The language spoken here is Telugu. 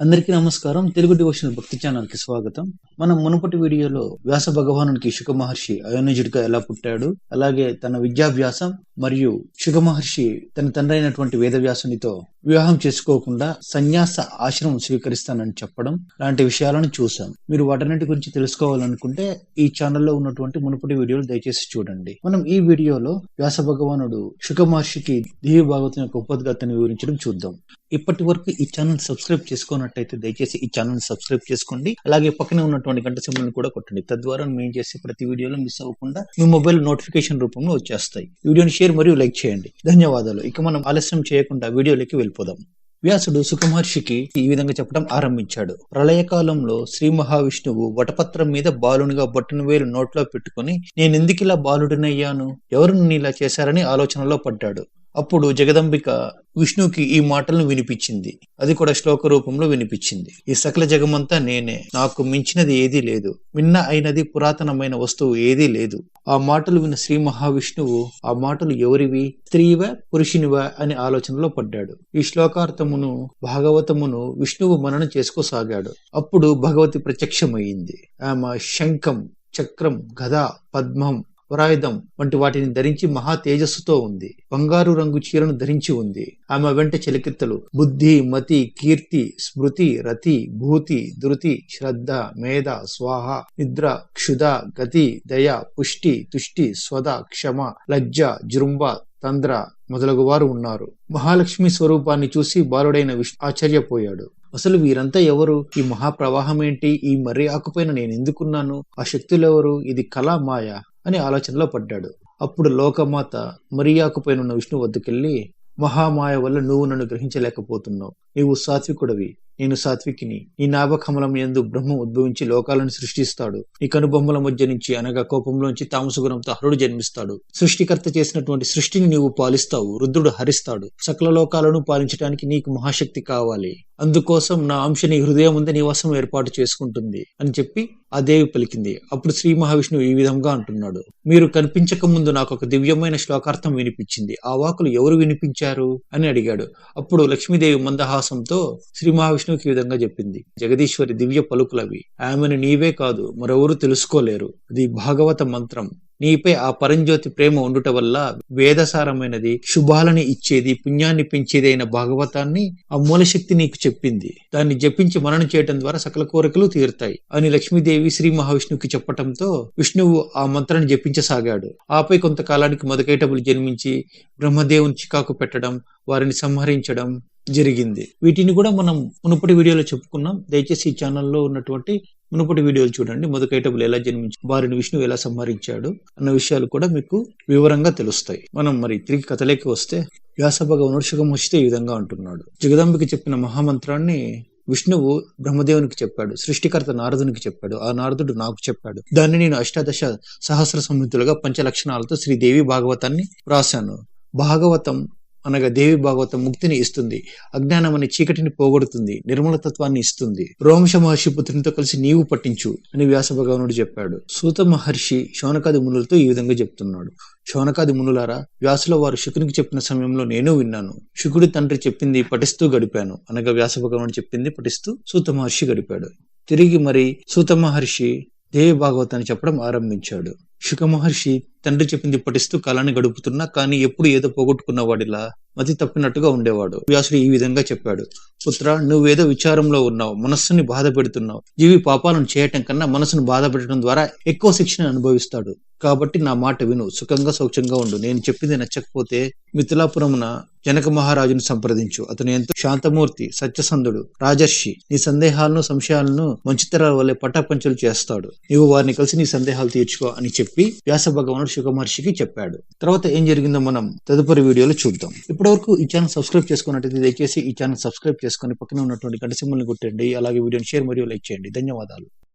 అందరికీ నమస్కారం. తెలుగు డివోషన్ భక్తి ఛానల్కి స్వాగతం. మనం మునుపటి వీడియోలో వ్యాస భగవానునికి శుక మహర్షి అయోనిజుడిగా ఎలా పుట్టాడు అలాగే తన విద్యాభ్యాసం మరియు శుక మహర్షి తన తండ్రైనటువంటి వేదవ్యాసునితో వివాహం చేసుకోకుండా సన్యాస ఆశ్రమం స్వీకరిస్తానని చెప్పడం లాంటి విషయాలను చూసాం మీరు వాటన్నిటి గురించి తెలుసుకోవాలనుకుంటే ఈ ఛానల్లో ఉన్నటువంటి మునుపటి వీడియోలు దయచేసి చూడండి. మనం ఈ వీడియోలో వ్యాస భగవానుడు శుక మహర్షికి దివ్య భాగవతం యొక్క ఉపద్గతాన్ని వివరించడం చూద్దాం. ఇప్పటి వరకు ఈ ఛానల్ సబ్స్క్రైబ్ చేసుకున్నట్టయితే దయచేసి ఈ ఛానల్ సబ్స్క్రైబ్ చేసుకోండి. అలాగే పక్కనే ఉన్నటువంటి గంట సింబల్ని కూడా కొట్టండి. తద్వారా మేము చేసే ప్రతి వీడియోలో మిస్ అవ్వకుండా మీ మొబైల్ నోటిఫికేషన్ రూపంలో వచ్చేస్తాయి. వీడియోని షేర్ మరియు లైక్ చేయండి. ధన్యవాదాలు. ఇక మనం ఆలస్యం చేయకుండా వీడియోలోకి వెళ్ళిపోదాం. వ్యాసుడు సుఖమహర్షికి ఈ విధంగా చెప్పడం ఆరంభించాడు. ప్రళయకాలంలో శ్రీ మహావిష్ణువు వటపత్రం మీద బాలునిగా బొట్టను వేలు నోట్లో పెట్టుకుని నేనెందుకు ఇలా బాలుడినయ్యాను? ఎవరు ఇలా చేశారని ఆలోచనలో పడ్డాడు? అప్పుడు జగదంబిక విష్ణుకి ఈ మాటలను వినిపించింది. అది కూడా శ్లోక రూపంలో వినిపించింది. ఈ సకల జగమంతా నేనే. నాకు మించినది ఏదీ లేదు. విన్న అయినది పురాతనమైన వస్తువు ఏదీ లేదు. ఆ మాటలు విన్న శ్రీ మహావిష్ణువు ఆ మాటలు ఎవరివి? స్త్రీవ పురుషునివా? అని ఆలోచనలో పడ్డాడు. ఈ శ్లోకార్థమును భాగవతమును విష్ణువు మననం చేసుకోసాగాడు. అప్పుడు భగవతి ప్రత్యక్షమయ్యింది. ఆమె శంఖం చక్రం గద పద్మం వరాయుధం వంటి వాటిని ధరించి మహా తేజస్సుతో ఉంది. బంగారు రంగు చీరను ధరించి ఉంది. ఆమె వెంట చలికిత్తలు. బుద్ధి మతి కీర్తి స్మృతి రతి భూతి ధృతి శ్రద్ధ మేధ స్వాహ నిద్ర క్షుధ గతి దయ పుష్టి తుష్టి స్వద క్షమ లజ్జ జృంభ తంద్ర మొదలగు వారు ఉన్నారు. మహాలక్ష్మి స్వరూపాన్ని చూసి బాలుడైన విష్ణు ఆశ్చర్యపోయాడు. అసలు వీరంతా ఎవరు? ఈ మహాప్రవాహం ఏంటి ఈ మర్రి ఆకుపైన నేను ఎందుకున్నాను ఆ శక్తులెవరు? ఇది కళ మాయ. అని ఆలోచనలో పడ్డాడు. అప్పుడు లోకమాత మరియాకు ఉన్న విష్ణు వద్దకెళ్ళి మహామాయ వల్ల నువ్వు నన్ను గ్రహించలేకపోతున్నావు. నీవు సాత్వికుడవి. నేను సాత్వికిని. నీ నాభకమలం ఎందు బ్రహ్మ ఉద్భవించి లోకాలను సృష్టిస్తాడు. నీ కనుబొమ్మల మధ్య నుంచి అనగా కోపంలోంచి తామసగుణంతో హరుడు జన్మిస్తాడు. సృష్టికర్త చేసినటువంటి సృష్టిని నీవు పాలిస్తావు. రుద్రుడు హరిస్తాడు. సకల లోకాలను పాలించడానికి నీకు మహాశక్తి కావాలి. అందుకోసం నా అంశ నీ హృదయం ఉంది నివాసం ఏర్పాటు చేసుకుంటుంది అని చెప్పి ఆ దేవి పలికింది. అప్పుడు శ్రీ మహావిష్ణువు ఈ విధంగా అంటున్నాడు. మీరు కనిపించక ముందు నాకు ఒక దివ్యమైన శ్లోకార్థం వినిపించింది. ఆ వాకులు ఎవరు వినిపించారు? అని అడిగాడు. అప్పుడు లక్ష్మీదేవి మందహాసంతో శ్రీ మహావిష్ణువుకి ఈ విధంగా చెప్పింది. జగదీశ్వరి దివ్య పలుకులవి. ఆమెను నీవే కాదు మరెవరు తెలుసుకోలేరు. అది భాగవత మంత్రం. నీపై ఆ పరంజ్యోతి ప్రేమ ఉండుట వల్ల వేదసారమైనది శుభాలని ఇచ్చేది పుణ్యాన్ని పెంచేది అయిన భాగవతాన్ని ఆ మూలశక్తి నీకు చెప్పింది. దాన్ని జపించి మననం చేయటం ద్వారా సకల కోరికలు తీరుతాయి. అని లక్ష్మీదేవి శ్రీ మహావిష్ణువుకి చెప్పటంతో విష్ణువు ఆ మంత్రాన్ని జపించసాగాడు. ఆపై కొంతకాలానికి మొదకైటబులు జన్మించి బ్రహ్మదేవుని చికాకు పెట్టడం వారిని సంహరించడం జరిగింది. వీటిని కూడా మనం మునుపటి వీడియోలో చెప్పుకున్నాం. దయచేసి ఈ ఛానల్లో ఉన్నటువంటి మునుపటి వీడియోలు చూడండి. మొదకైటబులు ఎలా జన్మించి వారిని విష్ణువు ఎలా సంహరించాడు అన్న విషయాలు కూడా మీకు వివరంగా తెలుస్తాయి. మనం మరి తిరిగి కథలోకి వస్తే వ్యాస భగవానుడు సుఖమొచ్చితే ఈ విధంగా అంటున్నాడు. జగదంబకి చెప్పిన మహామంత్రాన్ని విష్ణువు బ్రహ్మదేవునికి చెప్పాడు. సృష్టికర్త నారదునికి చెప్పాడు. ఆ నారదుడు నాకు చెప్పాడు. దాన్ని నేను అష్టాదశ సహస్ర సంహితులుగా పంచలక్షణాలతో శ్రీదేవి భాగవతాన్ని రాశాను. భాగవతం అనగా దేవి భాగవతం ముక్తిని ఇస్తుంది. అజ్ఞానం అనే చీకటిని పోగొడుతుంది. నిర్మలతత్వాన్ని ఇస్తుంది. రోమశ మహర్షి పుత్రునితో కలిసి నీవు పట్టించు అని వ్యాస భగవానుడు చెప్పాడు. సూత మహర్షి శౌనకాది మునులతో ఈ విధంగా చెప్తున్నాడు. శౌనకాది మునులారా వ్యాసుల వారు శుకునికి చెప్పిన సమయంలో నేను విన్నాను. శుకుడి తండ్రి చెప్పింది పఠిస్తూ గడిపాను. అనగా వ్యాస భగవానుడు చెప్పింది పఠిస్తూ సూత మహర్షి గడిపాడు. తిరిగి మరి సూత మహర్షి దేవి భాగవతాన్ని చెప్పడం ఆరంభించాడు. శుక మహర్షి తండ్రి చెప్పింది పఠిస్తూ కాలాన్ని గడుపుతున్నా కానీ ఎప్పుడు ఏదో పోగొట్టుకున్న వాడిలా మతి తప్పినట్టుగా ఉండేవాడు. వ్యాసుడు ఈ విధంగా చెప్పాడు. పుత్ర నువ్వేదో విచారంలో ఉన్నావు మనస్సుని బాధ పెడుతున్నావు. జీవి పాపాలను చేయటం కన్నా మనసును బాధ పెట్టడం ద్వారా ఎక్కువ శిక్షణ అనుభవిస్తాడు. కాబట్టి నా మాట విను సుఖంగా సౌఖ్యంగా ఉండు. నేను చెప్పింది నచ్చకపోతే మిథిలాపురమున జనక మహారాజును సంప్రదించు. అతను ఎంతో శాంతమూర్తి సత్యసంధుడు రాజర్షి నీ సందేహాలను సంశయాలను మంచితరాల వల్లే పటాపంచలు చేస్తాడు. నీవు వారిని కలిసి నీ సందేహాలు తీర్చుకో అని చెప్పి వ్యాస భగవానుడు శుక మహర్షికి చెప్పాడు. తర్వాత ఏం జరిగిందో మనం తదుపరి వీడియోలో చూద్దాం. ఇప్పటివరకు ఈ ఛానల్ సబ్స్క్రైబ్ చేసుకున్నట్టయితే దయచేసి ఈ ఛానల్ సబ్స్క్రైబ్ చేసుకుని పక్కన ఉన్నటువంటి గంట సింబల్ని కొట్టండి. అలాగే వీడియోని షేర్ మరియు లైక్ చేయండి. ధన్యవాదాలు.